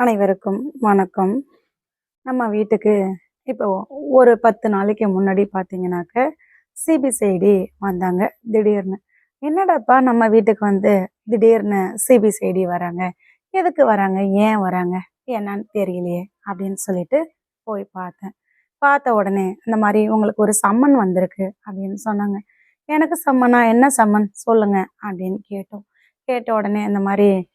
அனைவருக்கும் வணக்கம். நம்ம வீட்டுக்கு இப்போ ஒரு பத்து நாளைக்கு முன்னாடி பார்த்தீங்கன்னாக்க சிபிசிஐடி வந்தாங்க திடீர்னு. என்னடாப்பா நம்ம வீட்டுக்கு வந்து திடீர்னு சிபிசிஐடி வராங்க? எதுக்கு வராங்க? ஏன் வராங்க? என்னன்னு தெரியலையே அப்படின்னு சொல்லிட்டு போய் பார்த்தேன். பார்த்த உடனே இந்த மாதிரி உங்களுக்கு ஒரு சம்மன் வந்திருக்கு அப்படின்னு சொன்னாங்க. எனக்கு சம்மனா? என்ன சம்மன்? சொல்லுங்க அப்படின்னு கேட்டோம். கேட்ட உடனே இந்த மாதிரி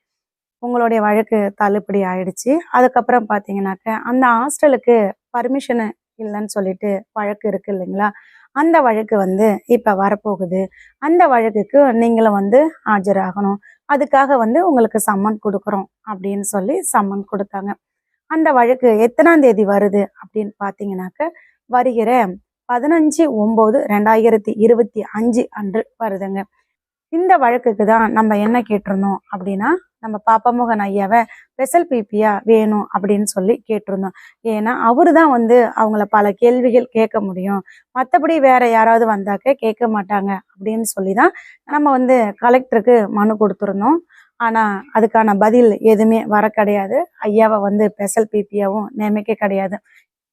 உங்களுடைய வழக்கு தள்ளுபடி ஆயிடுச்சு. அதுக்கப்புறம் பார்த்தீங்கன்னாக்க அந்த ஹாஸ்டலுக்கு பர்மிஷனு இல்லைன்னு சொல்லிட்டு வழக்கு இருக்கு இல்லைங்களா? அந்த வழக்கு வந்து இப்போ வரப்போகுது. அந்த வழக்குக்கு நீங்களும் வந்து ஆஜராகணும். அதுக்காக வந்து உங்களுக்கு சம்மன் கொடுக்குறோம் அப்படின்னு சொல்லி சம்மன் கொடுத்தாங்க. அந்த வழக்கு எத்தனாம் தேதி வருது அப்படின்னு பார்த்தீங்கன்னாக்க வருகிற பதினஞ்சு ஒம்பது ரெண்டாயிரத்தி இருபத்தி அஞ்சு அன்று வருதுங்க. இந்த வழக்குக்கு தான் நம்ம என்ன கேட்டிருந்தோம் அப்படின்னா நம்ம பாப்பமுகன் ஐயாவை ஸ்பெஷல் பிபியா வேணும் அப்படின்னு சொல்லி கேட்டிருந்தோம். ஏன்னா அவரு தான் வந்து அவங்கள பல கேள்விகள் கேட்க முடியும். மற்றபடி வேற யாராவது வந்தாக்க கேட்க மாட்டாங்க அப்படின்னு சொல்லி தான் நம்ம வந்து கலெக்டருக்கு மனு கொடுத்துருந்தோம். ஆனால் அதுக்கான பதில் எதுவுமே வர கிடையாது. ஐயாவை வந்து ஸ்பெஷல் பிபியாவும் நியமிக்க கிடையாது.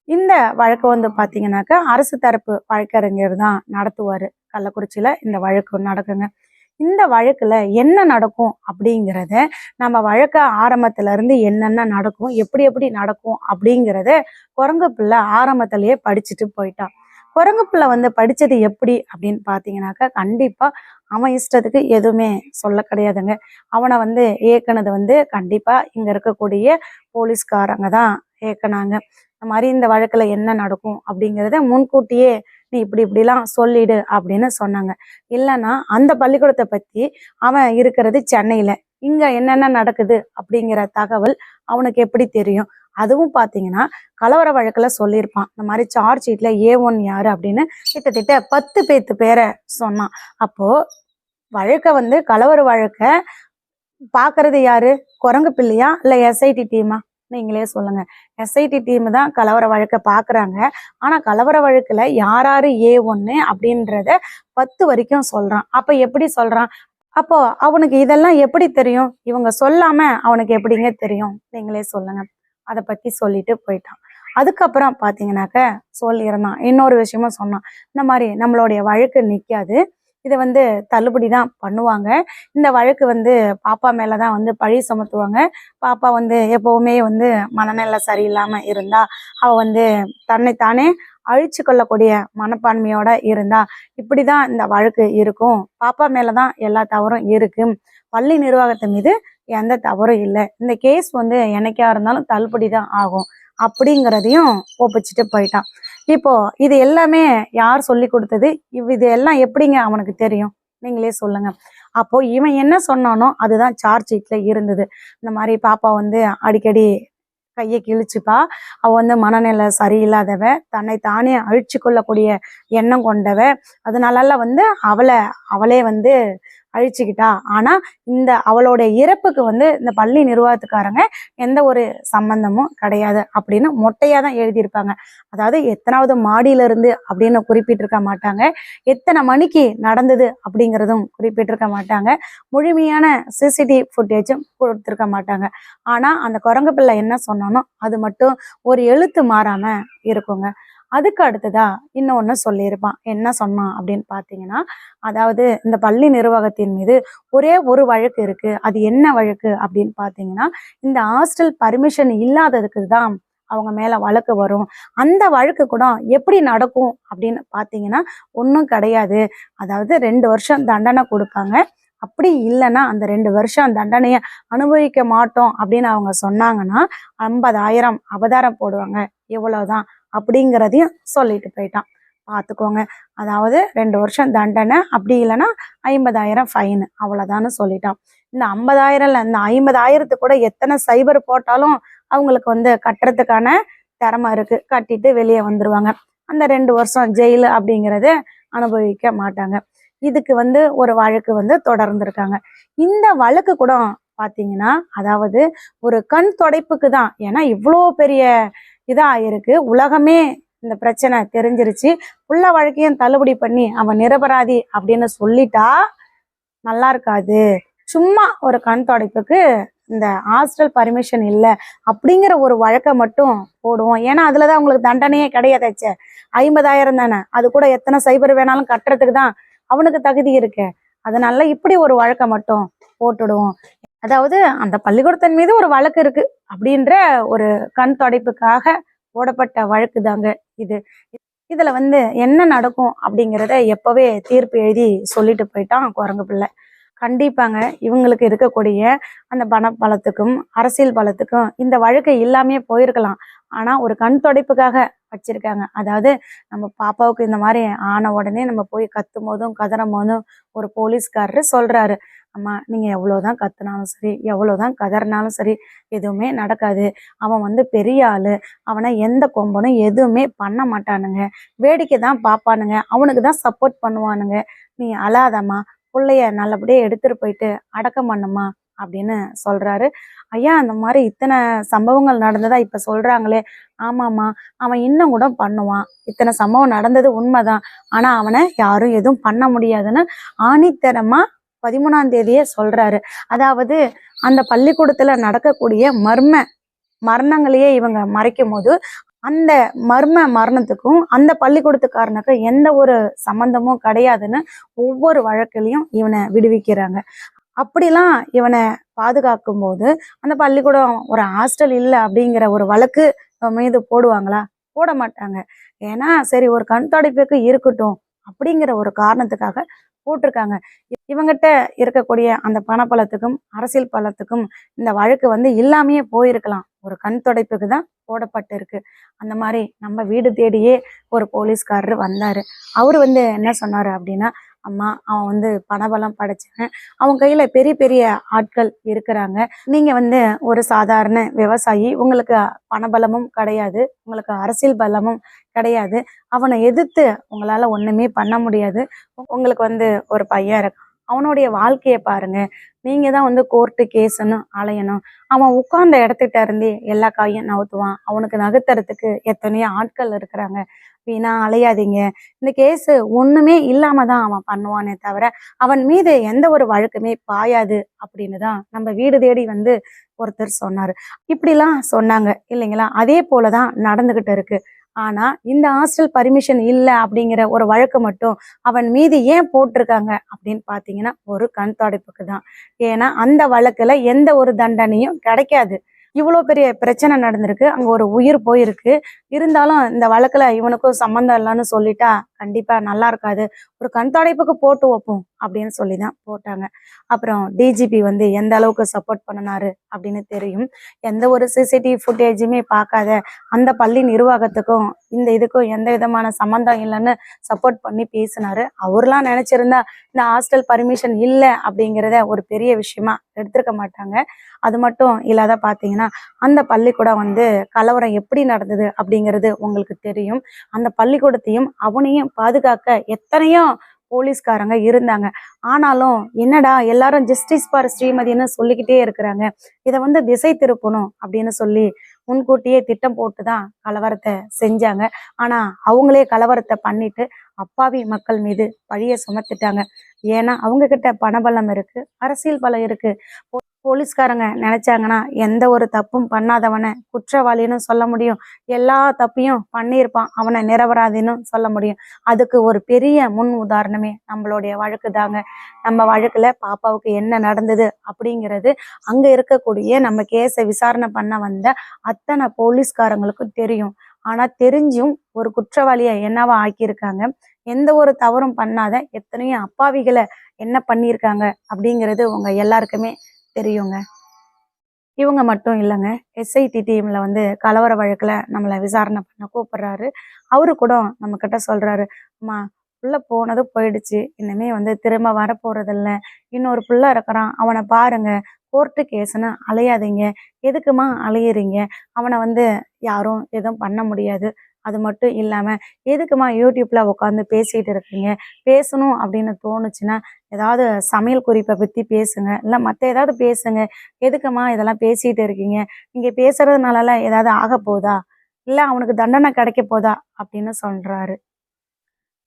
இந்த வழக்கு வந்து பார்த்தீங்கன்னாக்கா அரசு தரப்பு வழக்கறிஞர் தான் நடத்துவார். கள்ளக்குறிச்சியில் இந்த வழக்கு நடக்குங்க. இந்த வழக்கில் என்ன நடக்கும் அப்படிங்கிறத நம்ம வழக்க ஆரம்பத்துல இருந்து என்னென்ன நடக்கும் எப்படி எப்படி நடக்கும் அப்படிங்கிறத குரங்கு பிள்ளை ஆரம்பத்திலேயே படிச்சுட்டு போயிட்டான் குரங்கு பிள்ளை வந்து படித்தது எப்படி அப்படின்னு பார்த்தீங்கன்னாக்கா கண்டிப்பாக அவன் இஷ்டத்துக்கு எதுவுமே சொல்ல கிடையாதுங்க. அவனை வந்து ஏக்குனது வந்து கண்டிப்பாக இங்கே இருக்கக்கூடிய போலீஸ்காரங்க தான் ஏக்குனாங்க. இந்த மாதிரி இந்த வழக்கில் என்ன நடக்கும் அப்படிங்கிறத முன்கூட்டியே நீ இப்படி இப்படிலாம் சொல்லிடு அப்படின்னு சொன்னாங்க. இல்லைன்னா அந்த பள்ளிக்கூடத்தை பற்றி அவன் இருக்கிறது சென்னையில். இங்கே என்னென்ன நடக்குது அப்படிங்கிற தகவல் அவனுக்கு எப்படி தெரியும்? அதுவும் பார்த்தீங்கன்னா கலவர வழக்கில் சொல்லியிருப்பான். இந்த மாதிரி சார்ஜ் ஷீட்டில் ஏ ஒன் யார் அப்படின்னு கிட்டத்தட்ட பத்து பேத்து பேரை சொன்னான். அப்போது வழக்கை வந்து கலவர வழக்கை பார்க்கறது யாரு? குரங்கு பிள்ளையா இல்லை எஸ்ஐடி டீமா நீங்களே சொல்லுங்க. எஸ்ஐடி டீம் தான் கலவர வழக்கை பாக்குறாங்க. ஆனா கலவர வழக்குல யாராரு ஏ ஒன்னு அப்படின்றத பத்து வரைக்கும் சொல்றான். அப்ப எப்படி சொல்றான்? அப்போ அவனுக்கு இதெல்லாம் எப்படி தெரியும்? இவங்க சொல்லாம அவனுக்கு எப்படிங்க தெரியும்? நீங்களே சொல்லுங்க. அதை பத்தி சொல்லிட்டு போயிட்டான். அதுக்கப்புறம் பாத்தீங்கன்னாக்க சொல்லியிருந்தான். இன்னொரு விஷயமும் சொன்னான். இந்த மாதிரி நம்மளுடைய வழக்கு நிக்காது. இதை வந்து தள்ளுபடி தான் பண்ணுவாங்க. இந்த வழக்கு வந்து பாப்பா மேலே தான் வந்து பழி சுமத்துவாங்க. பாப்பா வந்து எப்போவுமே வந்து மனநிலை சரியில்லாமல் இருந்தா அவள் வந்து தன்னைத்தானே அழிச்சு கொள்ளக்கூடிய மனப்பான்மையோட இருந்தா இப்படிதான் இந்த வழக்கு இருக்கும். பாப்பா மேலே தான் எல்லா தவறும் இருக்கும் பள்ளி நிர்வாகத்து மீது எந்த தவறும் இல்லை. இந்த கேஸ் வந்து என்னைக்கா இருந்தாலும் தள்ளுபடி தான் ஆகும். அப்படிங்கிறதையும் ஒப்பிச்சுட்டு போயிட்டான். இப்போ இது எல்லாமே யார் சொல்லி கொடுத்தது? இவ் இது எல்லாம் எப்படிங்க அவனுக்கு தெரியும்? நீங்களே சொல்லுங்க. அப்போ இவன் என்ன சொன்னானோ அதுதான் சார்ஜ் ஷீட்ல இருந்தது. இந்த மாதிரி பாப்பா வந்து அடிக்கடி கையை கிழிச்சுப்பா. அவ வந்து மனநிலை சரியில்லாதவ தன்னை தானே அழிச்சு கொள்ளக்கூடிய எண்ணம் கொண்டவ. அதனால வந்து அவளை அவளே வந்து அழிச்சுக்கிட்டா. ஆனா இந்த அவளோட இறப்புக்கு வந்து இந்த பள்ளி நிர்வாகத்துக்காரங்க எந்த ஒரு சம்பந்தமும் கிடையாது அப்படின்னு மொட்டையா தான் எழுதியிருப்பாங்க. அதாவது எத்தனாவது மாடியில இருந்து அப்படின்னு குறிப்பிட்டிருக்க மாட்டாங்க. எத்தனை மணிக்கு நடந்தது அப்படிங்கிறதும் குறிப்பிட்டிருக்க மாட்டாங்க. முழுமையான சிசிடிவி ஃபுட்டேஜும் கொடுத்துருக்க மாட்டாங்க. ஆனா அந்த குரங்கு பிள்ளை என்ன சொன்னானோ அது மட்டும் ஒரு எழுத்து மாறாம இருக்குங்க. அதுக்கு அடுத்ததா இன்னொன்று சொல்லியிருப்பான். என்ன சொன்னான் அப்படின்னு பார்த்தீங்கன்னா அதாவது இந்த பள்ளி நிர்வாகத்தின் மீது ஒரே ஒரு வழக்கு இருக்கு. அது என்ன வழக்கு அப்படின்னு பார்த்தீங்கன்னா இந்த ஹாஸ்டல் பர்மிஷன் இல்லாததுக்கு தான் அவங்க மேலே வழக்கு வரும். அந்த வழக்கு கூட எப்படி நடக்கும் அப்படின்னு பார்த்தீங்கன்னா ஒன்றும் கிடையாது. அதாவது ரெண்டு வருஷம் தண்டனை கொடுப்பாங்க அப்படி இல்லைன்னா அந்த ரெண்டு வருஷம் தண்டனையை அனுபவிக்க மாட்டோம் அப்படின்னு அவங்க சொன்னாங்கன்னா ஐம்பதாயிரம் அபதாரம் போடுவாங்க. இவ்வளவுதான் அப்படிங்கிறதையும் சொல்லிட்டு போயிட்டான். பார்த்துக்கோங்க அதாவது ரெண்டு வருஷம் தண்டனை அப்படி இல்லைன்னா ஐம்பதாயிரம் ஃபைனு அவ்வளோதான்னு சொல்லிட்டான். இந்த ஐம்பதாயிரம்ல இந்த ஐம்பதாயிரத்து கூட எத்தனை சைபர் போட்டாலும் அவங்களுக்கு வந்து கட்டுறதுக்கான திறமை இருக்கு. கட்டிட்டு வெளியே வந்துருவாங்க. அந்த ரெண்டு வருஷம் ஜெயிலு அப்படிங்கிறத அனுபவிக்க மாட்டாங்க. இதுக்கு வந்து ஒரு வழக்கு வந்து தொடர்ந்துருக்காங்க. இந்த வழக்கு கூட பார்த்தீங்கன்னா அதாவது ஒரு கண் தொடைப்புக்கு தான். ஏன்னா இவ்வளோ பெரிய இதாக இருக்கு உலகமே இந்த பிரச்சனை தெரிஞ்சிருச்சு. புள்ள வழக்கையும் தள்ளுபடி பண்ணி அவன் நிரபராதி அப்படின்னு சொல்லிட்டா நல்லா இருக்காது. சும்மா ஒரு கண் தொடைப்புக்கு இந்த ஹாஸ்டல் பர்மிஷன் இல்லை அப்படிங்கிற ஒரு வழக்கை மட்டும் போடுவோம். ஏன்னா அதில் தான் உங்களுக்கு தண்டனையே கிடையாதாச்சே ஐம்பதாயிரம் தானே. அது கூட எத்தனை சைபர் வேணாலும் கட்டுறதுக்கு தான் அவனுக்கு தகுதி இருக்கு. அதனால இப்படி ஒரு வழக்கை மட்டும் போட்டுடுவோம். அதாவது அந்த பள்ளிக்கூடத்தின் மீது ஒரு வழக்கு இருக்கு அப்படின்ற ஒரு கண் தொடைப்புக்காக போடப்பட்ட வழக்கு தாங்க இது. இதுல வந்து என்ன நடக்கும் அப்படிங்கிறத எப்பவே தீர்ப்பு எழுதி சொல்லிட்டு போயிட்டான் குரங்கு பிள்ளை. கண்டிப்பாங்க இவங்களுக்கு இருக்கக்கூடிய அந்த பண பலத்துக்கும் அரசியல் பலத்துக்கும் இந்த வழக்கு இல்லாமே போயிருக்கலாம். ஆனா ஒரு கண் தொடைப்புக்காக வச்சிருக்காங்க. அதாவது நம்ம பாப்பாவுக்கு இந்த மாதிரி ஆன உடனே நம்ம போய் கத்தும் போதும் கதறும் போதும் ஒரு போலீஸ்காரரு சொல்றாரு. அம்மா நீங்கள் எவ்வளோ தான் கத்துனாலும் சரி எவ்வளவுதான் கதறினாலும் சரி எதுவுமே நடக்காது. அவன் வந்து பெரிய ஆள். அவனை எந்த கொம்பனும் எதுவுமே பண்ண மாட்டானுங்க. வேடிக்கை தான் பார்ப்பானுங்க அவனுக்கு தான் சப்போர்ட் பண்ணுவானுங்க. நீ அழாதம்மா. பிள்ளைய நல்லபடியாக எடுத்துகிட்டு போயிட்டு அடக்கம் பண்ணுமா அப்படின்னு சொல்கிறாரு ஐயா அந்த மாதிரி இத்தனை சம்பவங்கள் நடந்ததா இப்போ சொல்கிறாங்களே ஆமாம்மா. அவன் இன்னும் கூட பண்ணுவான். இத்தனை சம்பவம் நடந்தது உண்மைதான். ஆனால் அவனை யாரும் எதுவும் பண்ண முடியாதுன்னு ஆணித்தரமாக பதிமூணாம் தேதியே சொல்றாரு. அதாவது அந்த பள்ளிக்கூடத்துல நடக்கக்கூடிய மர்ம மரணங்களையே இவங்க மறைக்கும் போது அந்த மர்ம மரணத்துக்கும் அந்த பள்ளிக்கூடத்துக்காரனுக்கும் எந்த ஒரு சம்பந்தமும் கிடையாதுன்னு ஒவ்வொரு வழக்கிலையும் இவனை விடுவிக்கிறாங்க. அப்படிலாம் இவனை பாதுகாக்கும் போது அந்த பள்ளிக்கூடம் ஒரு ஹாஸ்டல் இல்லை அப்படிங்கிற ஒரு வழக்கு மீது போடுவாங்களா? போட மாட்டாங்க. ஏன்னா சரி ஒரு கண் துடைப்புக்கு இருக்கட்டும் அப்படிங்கிற ஒரு காரணத்துக்காக போட்டிருக்காங்க. இவங்ககிட்ட இருக்கக்கூடிய அந்த பணப்பலத்துக்கும் அரசியல் பலத்துக்கும் இந்த வழக்கு வந்து இல்லாமையே போயிருக்கலாம். ஒரு கண் தொடைப்புக்கு தான் போடப்பட்டு இருக்கு அந்த மாதிரி நம்ம வீடு தேடியே ஒரு போலீஸ்காரர் வந்தார். அவர் வந்து என்ன சொன்னார் அப்படின்னா அம்மா அவன் வந்து பணபலம் படைச்சவன் அவன் கையில பெரிய பெரிய ஆட்கள் இருக்கிறாங்க. நீங்க வந்து ஒரு சாதாரண விவசாயி உங்களுக்கு பணபலமும் கிடையாது. உங்களுக்கு அரசியல் பலமும் கிடையாது. அவனை எதிர்த்து உங்களால ஒண்ணுமே பண்ண முடியாது. உங்களுக்கு வந்து ஒரு பையன் இருக்கான். அவனுடைய வாழ்க்கையை பாருங்க. நீங்க தான் வந்து கோர்ட்டு கேஸ்ன்னு அலையணும். அவன் உட்கார்ந்த இடத்துக்கிட்ட இருந்தே எல்லா காயும் நவுத்துவான். அவனுக்கு நகர்த்துறதுக்கு எத்தனையோ ஆட்கள் இருக்கிறாங்க. வீணா அலையாதீங்க. இந்த கேஸு ஒண்ணுமே இல்லாம தான் அவன் பண்ணுவானே தவிர அவன் மீது எந்த ஒரு வழக்குமே பாயாது அப்படின்னு தான் நம்ம வீடு தேடி வந்து ஒருத்தர் சொன்னாரு. இப்படிலாம் சொன்னாங்க. இல்லைங்களா? அதே போலதான் நடந்துகிட்டு இருக்கு. ஆனா இந்த ஹாஸ்டல் பர்மிஷன் இல்லை அப்படிங்கிற ஒரு வழக்கு மட்டும் அவன் மீது ஏன் போட்டிருக்காங்க அப்படின்னு பாத்தீங்கன்னா ஒரு கண் துடைப்புக்கு தான். ஏன்னா அந்த வழக்குல எந்த ஒரு தண்டனையும் கிடைக்காது. இவ்வளோ பெரிய பிரச்சனை நடந்திருக்கு அங்கே ஒரு உயிர் போயிருக்கு. இருந்தாலும் இந்த வழக்கில் இவனுக்கும் சம்மந்தம் இல்லைன்னு சொல்லிட்டா கண்டிப்பாக நல்லா இருக்காது. ஒரு கண் துடைப்புக்கு போட்டு வைப்போம் அப்படின்னு சொல்லி தான் போட்டாங்க. அப்புறம் டிஜிபி வந்து எந்த அளவுக்கு சப்போர்ட் பண்ணினாரு அப்படின்னு தெரியும். எந்த ஒரு சிசிடிவி ஃபுட்டேஜுமே பார்க்காத அந்த பள்ளி நிர்வாகத்துக்கும் இந்த இதுக்கும் எந்த விதமான சம்மந்தம் இல்லைன்னு சப்போர்ட் பண்ணி பேசினாரு. அவர்லாம் நினச்சிருந்தா இந்த ஹாஸ்டல் பர்மிஷன் இல்லை அப்படிங்கிறத ஒரு பெரிய விஷயமா எடுத்திருக்க மாட்டாங்க. அது மட்டும் இல்லாத பார்த்தீங்கன்னா அந்த பள்ளிக்கூடம் வந்து கலவரம் எப்படி நடந்தது அப்படிங்கிறது உங்களுக்கு தெரியும். அந்த பள்ளிக்கூடத்தையும் அவனையும் பாதுகாக்க எத்தனையோ போலீஸ்காரங்க இருந்தாங்க. ஆனாலும் என்னடா எல்லாரும் ஜஸ்டிஸ் பார் ஸ்ரீமதின்னு சொல்லிக்கிட்டே இருக்கிறாங்க. இதை வந்து திசை திருப்பணும் அப்படின்னு சொல்லி முன்கூட்டியே திட்டம் போட்டு தான் கலவரத்தை செஞ்சாங்க. ஆனா அவங்களே கலவரத்தை பண்ணிட்டு அப்பாவி மக்கள் மீது பழிய சுமத்திட்டாங்க. ஏன்னா அவங்க கிட்ட பணபலம் இருக்கு அரசியல் பலம் இருக்கு. போ- போலீஸ்காரங்க நினைச்சாங்கன்னா எந்த ஒரு தப்பும் பண்ணாதவனை குற்றவாளின்னு சொல்ல முடியும். எல்லா தப்பையும் பண்ணியிருப்பான் அவனை நிரபராதின்னு சொல்ல முடியும். அதுக்கு ஒரு பெரிய முன் உதாரணமே நம்மளுடைய வழக்கு தாங்க. நம்ம வழக்குல பாப்பாவுக்கு என்ன நடந்தது அப்படிங்கிறது அங்க இருக்கக்கூடிய நம்ம கேஸை விசாரணை பண்ண வந்த அத்தனை போலீஸ்காரங்களுக்கும் தெரியும். ஆனா தெரிஞ்சும் ஒரு குற்றவாளியை என்னவா ஆக்கியிருக்காங்க? எந்த ஒரு தவறும் பண்ணாத எத்தனையோ அப்பாவிகளை என்ன பண்ணியிருக்காங்க அப்படிங்கிறது உங்க எல்லாருக்குமே தெரியுங்க. இவங்க மட்டும் இல்லைங்க. எஸ்ஐடி டீம்ல வந்து கலவர வழக்கில் நம்மளை விசாரணை பண்ண கூப்பிடுறாரு. அவரு கூட நம்ம கிட்ட சொல்றாரு அம்மா புள்ள போனது போயிடுச்சு. இனிமே வந்து திரும்ப வர இன்னொரு புள்ள இருக்கிறான். அவனை பாருங்க. கோர்ட்டு கேஸ்னு அலையாதீங்க. எதுக்குமா அலையிறீங்க? அவனை வந்து யாரும் எதுவும் பண்ண முடியாது. அது மட்டும் இல்லாமல் எதுக்குமா யூடியூப்பில் உட்காந்து பேசிகிட்டு இருக்கீங்க? பேசணும் அப்படின்னு தோணுச்சுன்னா ஏதாவது சமையல் குறிப்பை பற்றி பேசுங்க. இல்லை மற்ற ஏதாவது பேசுங்க. எதுக்குமா இதெல்லாம் பேசிகிட்டு இருக்கீங்க? நீங்கள் பேசுகிறதுனாலலாம் ஏதாவது ஆக போதா? இல்லை அவனுக்கு தண்டனை கிடைக்க போதா? அப்படின்னு சொல்கிறாரு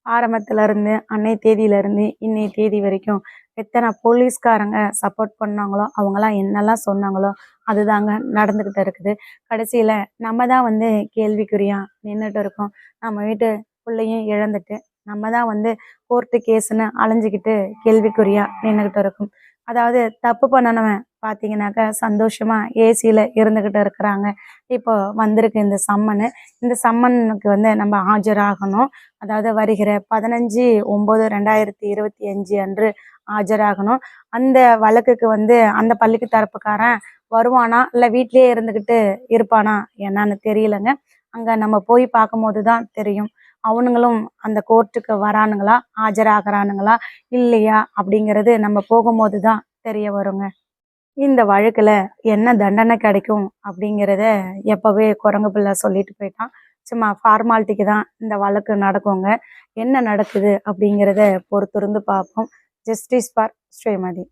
ஆரம்பத்துலேருந்து அன்னை தேதியிலேருந்து இன்னைய தேதி வரைக்கும் எத்தனை போலீஸ்காரங்க சப்போர்ட் பண்ணாங்களோ அவங்களாம் என்னெல்லாம் சொன்னாங்களோ அதுதாங்க நடந்துக்கிட்டு இருக்குது. கடைசியில் நம்ம தான் வந்து கேள்விக்குறியா நின்றுட்டு இருக்கோம். நம்ம வீட்டு பிள்ளையும் இழந்துட்டு நம்ம தான் வந்து கோர்ட்டு கேஸுன்னு அலைஞ்சிக்கிட்டு கேள்விக்குறியா நின்றுக்கிட்டு இருக்கும். அதாவது தப்பு பண்ணனவன் பார்த்தீங்கன்னாக்கா சந்தோஷமாக ஏசியில் இருந்துக்கிட்டு இருக்கிறாங்க. இப்போ வந்திருக்கு இந்த சம்மனு. இந்த சம்மனுக்கு வந்து நம்ம ஆஜராகணும். அதாவது வருகிற பதினஞ்சு ஒம்பது ரெண்டாயிரத்தி இருபத்தி அஞ்சு அன்று ஆஜராகணும். அந்த வழக்குக்கு வந்து அந்த பள்ளிக்கு தரப்புக்காரன் வருவானா இல்லை வீட்லேயே இருந்துக்கிட்டு இருப்பானா என்னன்னு தெரியலங்க. அங்கே நம்ம போய் பார்க்கும்போது தான் தெரியும். அவனுங்களும் அந்த கோர்ட்டுக்கு வரானுங்களா? ஆஜராகிறானுங்களா? இல்லையா? அப்படிங்கிறது நம்ம போகும்போது தான் தெரிய வருங்க. இந்த வழக்கில் என்ன தண்டனை கிடைக்கும் அப்படிங்கிறத எப்போவே குரங்கு பிள்ளை சொல்லிட்டு போயிட்டான். சும்மா ஃபார்மாலிட்டிக்கு தான் இந்த வழக்கு நடக்குங்க. என்ன நடக்குது அப்படிங்கிறத பொறுத்திருந்து பார்ப்போம். Justice for Srimathi